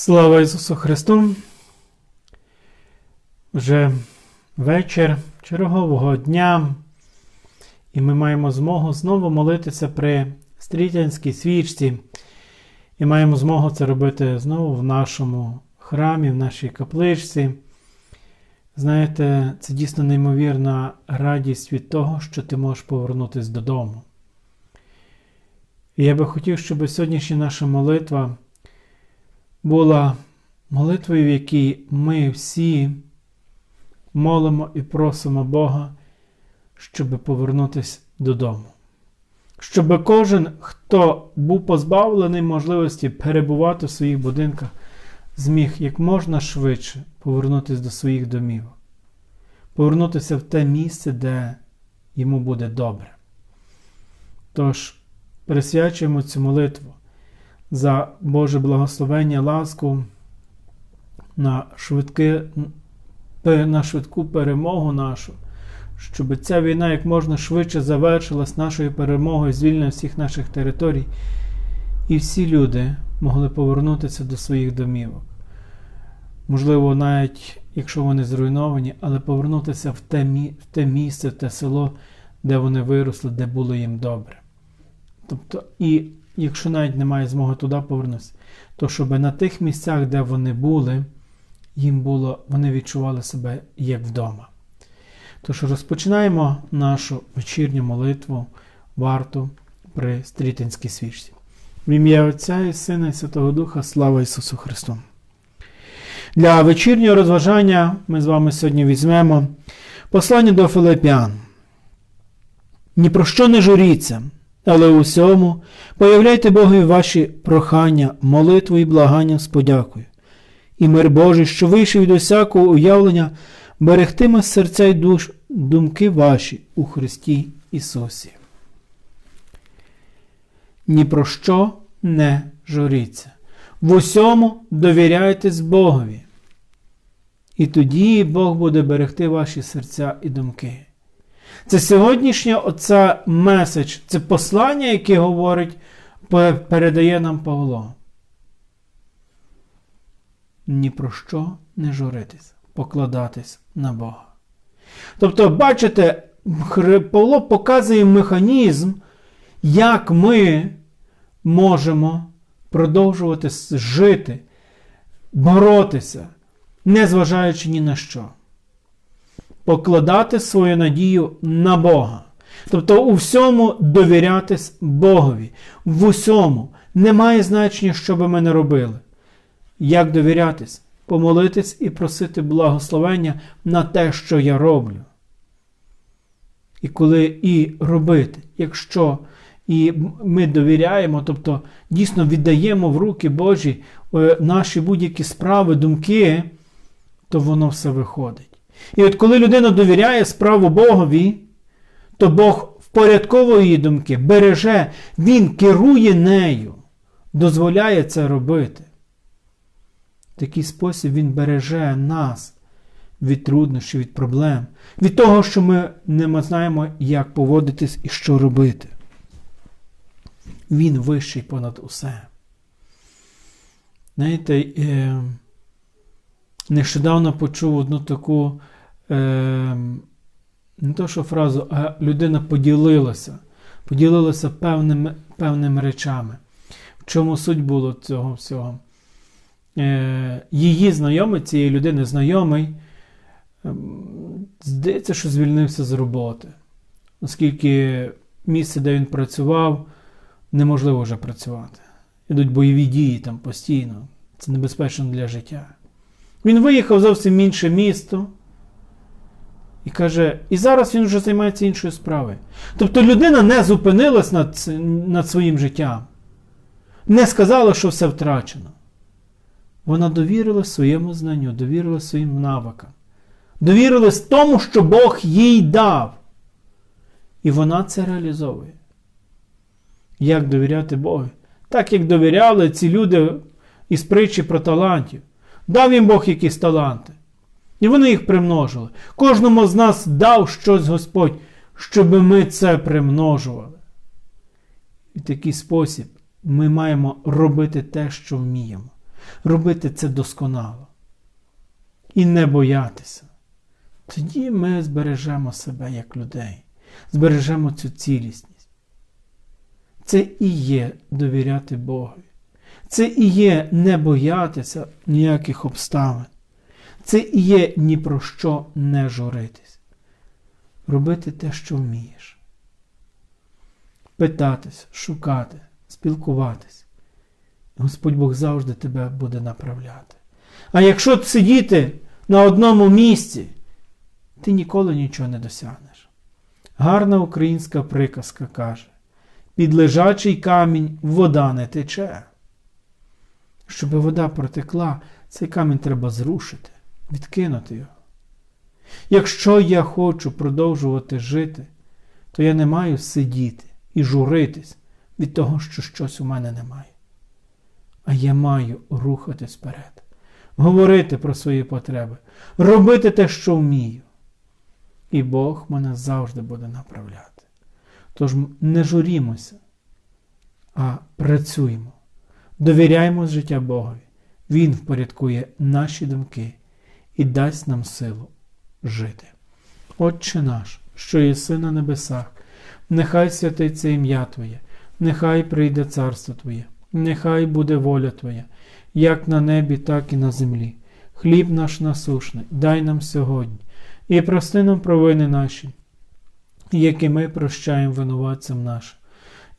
Слава Ісусу Христу! Вже вечір чергового дня, і ми маємо змогу знову молитися при стрітянській свічці, і маємо змогу це робити знову в нашому храмі, в нашій капличці. Знаєте, це дійсно неймовірна радість від того, що ти можеш повернутися додому. І я би хотів, щоб сьогоднішня наша молитва була молитвою, в якій ми всі молимо і просимо Бога, щоб повернутися додому. Щоб кожен, хто був позбавлений можливості перебувати в своїх будинках, зміг як можна швидше повернутися до своїх домів, повернутися в те місце, де йому буде добре. Тож, присвячуємо цю молитву за Боже благословення, ласку на, швидке, на швидку перемогу нашу, щоб ця війна як можна швидше завершилась нашою перемогою, звільнення всіх наших територій, і всі люди могли повернутися до своїх домівок. Можливо, навіть якщо вони зруйновані, але повернутися в те, в те місце, в те село, де вони виросли, де було їм добре. Тобто, і якщо навіть немає змоги туди повернутися, то щоб на тих місцях, де вони були, їм було, вони відчували себе як вдома. Тож розпочинаємо нашу вечірню молитву варту при стрітинській свічці. В ім'я Отця і Сина, і Святого Духа, слава Ісусу Христу! Для вечірнього розважання ми з вами сьогодні візьмемо послання до Филиппіан. Ні про що не журіться, але у всьому появляйте Богові ваші прохання, молитву і благання з подякою. І мир Божий, що вийшов від усякого уявлення, берегтиме серця й душ думки ваші у Христі Ісусі. Ні про що не журіться. В усьому довіряйтесь Богові. І тоді Бог буде берегти ваші серця і думки. Це сьогоднішнє оце меседж, це послання, яке говорить, передає нам Павло. Ні про що не журитись, покладатись на Бога. Тобто, бачите, Павло показує механізм, як ми можемо продовжувати жити, боротися, незважаючи ні на що покладати свою надію на Бога. Тобто у всьому довірятись Богові. В усьому немає значення, що би ми не робили. Як довірятись? Помолитись і просити благословення на те, що я роблю. І коли і робити, якщо і ми довіряємо, тобто дійсно віддаємо в руки Божі е, наші будь-які справи, думки, то воно все виходить. І от коли людина довіряє справу Богові, то Бог впорядковує її думки, береже, Він керує нею, дозволяє це робити. В такий спосіб Він береже нас від труднощів, від проблем, від того, що ми не знаємо, як поводитись і що робити. Він вищий понад усе. Знаєте, е, нещодавно почув одну таку е, не то що фразу, а людина поділилася, поділилася певними певними речами. В чому суть було цього всього? Е, Її знайомий, цієї людини знайомий, е, здається, що звільнився з роботи, оскільки місце, де він працював, неможливо вже працювати. Ідуть бойові дії там постійно. Це небезпечно для життя. Він виїхав зовсім інше місто. І каже, і зараз він вже займається іншою справою. Тобто людина не зупинилась над, над своїм життям, не сказала, що все втрачено. Вона довірила своєму знанню, довірила своїм навикам, довірилась тому, що Бог їй дав. І вона це реалізовує. Як довіряти Богу? Так як довіряли ці люди із притчі про талантів. Дав їм Бог якісь таланти. І вони їх примножили. Кожному з нас дав щось Господь, щоб ми це примножували. І в такий спосіб ми маємо робити те, що вміємо. робити це досконало і не боятися. Тоді ми збережемо себе як людей, збережемо цю цілісність. Це і є довіряти Богові. Це і є не боятися ніяких обставин. Це і є ні про що не журитись. Робити те, що вмієш. Питатись, шукати, спілкуватись. Господь Бог завжди тебе буде направляти. А якщо сидіти на одному місці, ти ніколи нічого не досягнеш. Гарна українська приказка каже: під лежачий камінь вода не тече. Щоб вода протекла, цей камінь треба зрушити, відкинути його. Якщо я хочу продовжувати жити, то я не маю сидіти і журитись від того, що щось у мене немає. А я маю рухатись вперед, говорити про свої потреби, робити те, що вмію. І Бог мене завжди буде направляти. Тож не журімося, а працюємо, довіряємо життя Богові. Він впорядкує наші думки і дасть нам силу жити. Отче наш, що єси на небесах, нехай святиться ім'я Твоє, нехай прийде царство Твоє, нехай буде воля Твоя, як на небі, так і на землі. Хліб наш насушний, дай нам сьогодні, і прости нам провини наші, які ми прощаємо винуватцям нашим.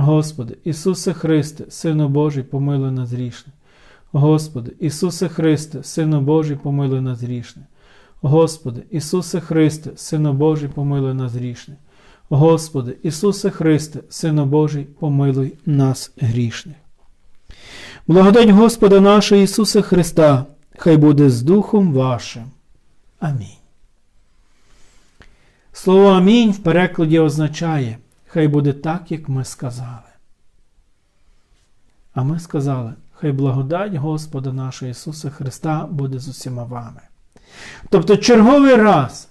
Господи, Ісусе Христе, Сину Божий, помилуй нас грішне. Господи, Ісусе Христе, Сину Божий, помилуй нас грішне. Господи, Ісусе Христе, Сину Божий, помилуй нас грішне. Господи, Ісусе Христе, Сину Божий, помилуй нас грішних. Благодать Господа нашого Ісуса Христа, хай буде з Духом вашим. Амінь. Слово Амінь в перекладі означає, хай буде так, як ми сказали. А ми сказали, хай благодать Господа нашого Ісуса Христа буде з усіма вами. Тобто, черговий раз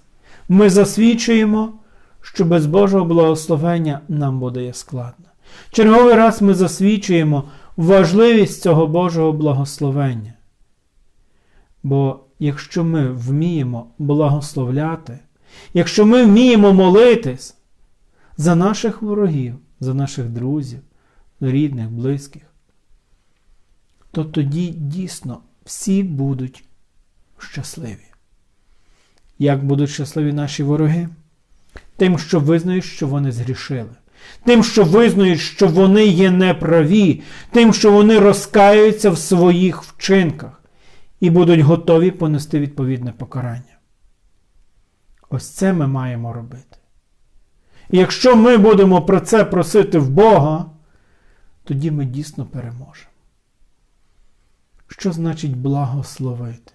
ми засвідчуємо, що без Божого благословення нам буде складно. Черговий раз ми засвідчуємо важливість цього Божого благословення. Бо якщо ми вміємо благословляти, якщо ми вміємо молитись за наших ворогів, за наших друзів, рідних, близьких, то тоді дійсно всі будуть щасливі. Як будуть щасливі наші вороги? Тим, що визнають, що вони згрішили, тим, що визнають, що вони є неправі, тим, що вони розкаються в своїх вчинках і будуть готові понести відповідне покарання. Ось це ми маємо робити. І якщо ми будемо про це просити в Бога, тоді ми дійсно переможемо. Що значить благословити?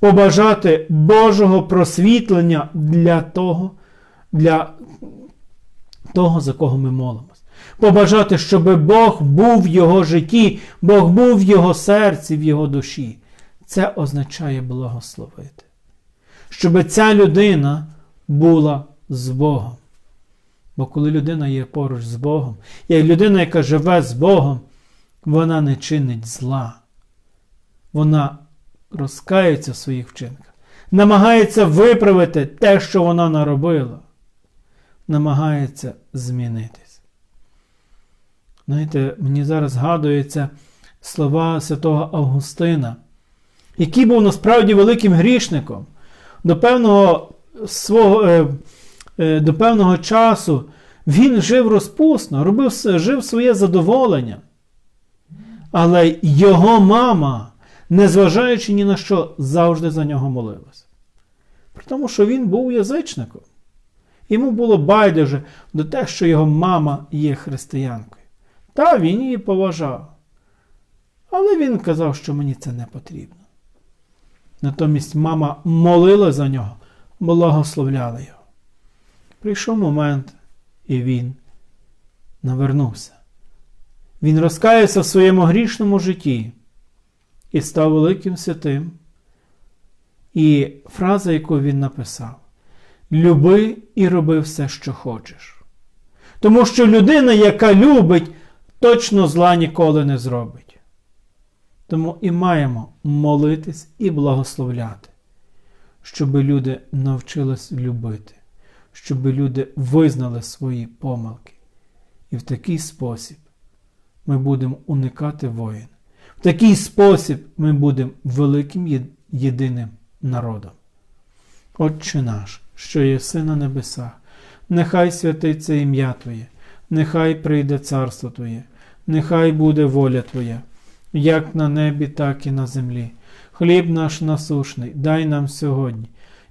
Побажати Божого просвітлення для того, для того, за кого ми молимось. Побажати, щоб Бог був в його житті, Бог був в його серці, в його душі. Це означає благословити. Щоб ця людина була з Богом. Бо коли людина є поруч з Богом, як людина, яка живе з Богом, вона не чинить зла. Вона розкається в своїх вчинках, намагається виправити те, що вона наробила, намагається змінитись. Знаєте, мені зараз згадуються слова святого Августина, який був насправді великим грішником. До певного свого, е, до певного часу він жив розпусно, робив, жив своє задоволення. Але його мама, незважаючи ні на що, завжди за нього молилась. При тому, що він був язичником. Йому було байдуже до те, що його мама є християнкою. Та він її поважав. Але він казав, що мені це не потрібно. Натомість мама молила за нього, благословляла його. Прийшов момент, і він навернувся. Він розкаявся в своєму грішному житті і став великим святим. І фраза, яку він написав: Люби і роби все, що хочеш. Тому що людина, яка любить, точно зла ніколи не зробить. Тому і маємо молитись і благословляти, щоб люди навчились любити, щоб люди визнали свої помилки. І в такий спосіб ми будемо уникати воїн. В такий спосіб ми будемо великим єдиним народом. Отче наш, що єси на небесах, нехай святиться ім'я Твоє, нехай прийде царство Твоє, нехай буде воля Твоя, як на небі, так і на землі. Хліб наш насушний, дай нам сьогодні,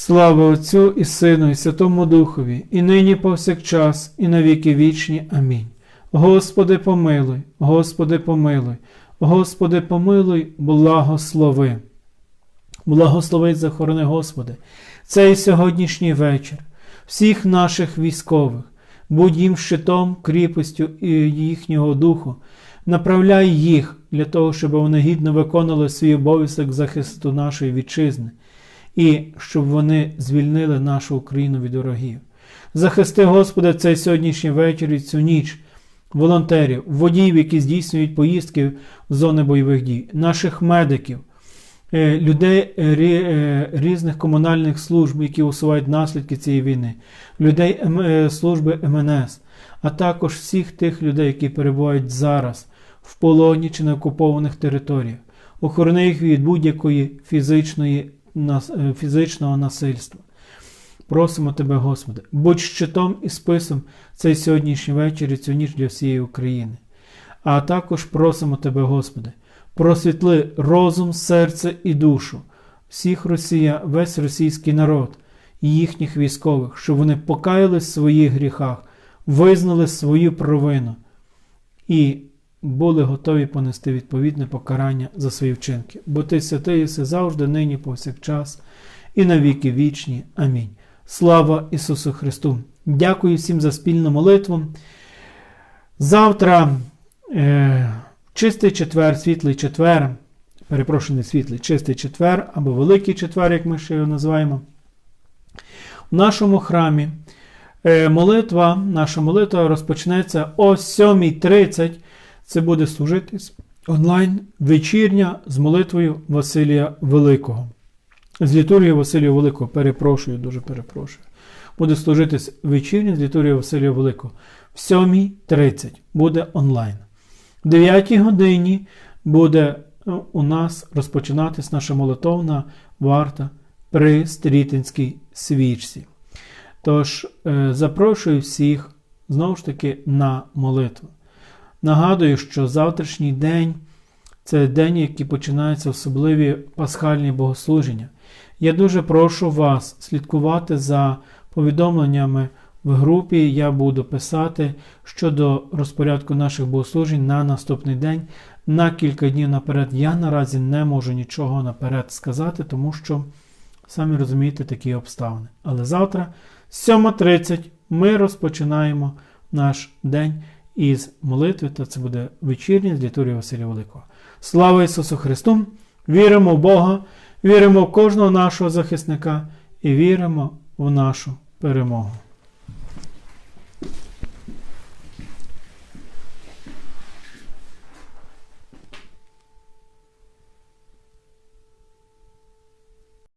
Слава Отцю і Сину, і Святому Духові, і нині повсякчас, і на віки вічні. Амінь. Господи, помилуй, Господи, помилуй, Господи, помилуй, благослови. Благослови захорони, Господи, цей сьогоднішній вечір, всіх наших військових, будь їм щитом, кріпостю і їхнього духу, направляй їх для того, щоб вони гідно виконали свій обов'язок захисту нашої вітчизни, і щоб вони звільнили нашу Україну від ворогів. Захисти, Господи, цей сьогоднішній вечір і цю ніч. Волонтерів, водіїв, які здійснюють поїздки в зони бойових дій, наших медиків, Е, людей е, е, різних комунальних служб, які усувають наслідки цієї війни, людей служби МНС, а також всіх тих людей, які перебувають зараз в полоні чи на окупованих територіях, охорони їх від будь-якої фізичної, фізичного насильства. Просимо Тебе, Господи, будь щитом і списом цей сьогоднішній вечір і цю ніч для всієї України. А також просимо Тебе, Господи просвітли розум, серце і душу всіх росія, весь російський народ і їхніх військових, щоб вони покаялись в своїх гріхах, визнали свою провину і були готові понести відповідне покарання за свої вчинки. Бо ти святий єси завжди, нині, повсякчас, і на віки вічні. Амінь. Слава Ісусу Христу! Дякую всім за спільну молитву. Завтра. Е Чистий четвер, світлий четвер, перепрошую, не світлий, чистий четвер або Великий четвер, як ми ще його називаємо. У нашому храмі е, молитва, наша молитва розпочнеться о 7.30. Це буде служити онлайн вечірня з молитвою Василія Великого. З літургією Василія Великого, перепрошую, дуже перепрошую. Буде служитись вечірня з літургією Василія Великого. В 7.30 буде онлайн. В 9 годині буде ну, у нас розпочинатись наша молитовна варта при Стрітинській свічці. Тож, е, запрошую всіх знову ж таки на молитву. Нагадую, що завтрашній день це день, який починаються особливі пасхальні богослуження. Я дуже прошу вас слідкувати за повідомленнями в групі я буду писати щодо розпорядку наших богослужень на наступний день. На кілька днів наперед я наразі не можу нічого наперед сказати, тому що, самі розумієте, такі обставини. Але завтра, 7.30, ми розпочинаємо наш день із молитви, то це буде вечірня з літурії Василя Великого. Слава Ісусу Христу! Віримо в Бога, віримо в кожного нашого захисника і віримо в нашу перемогу.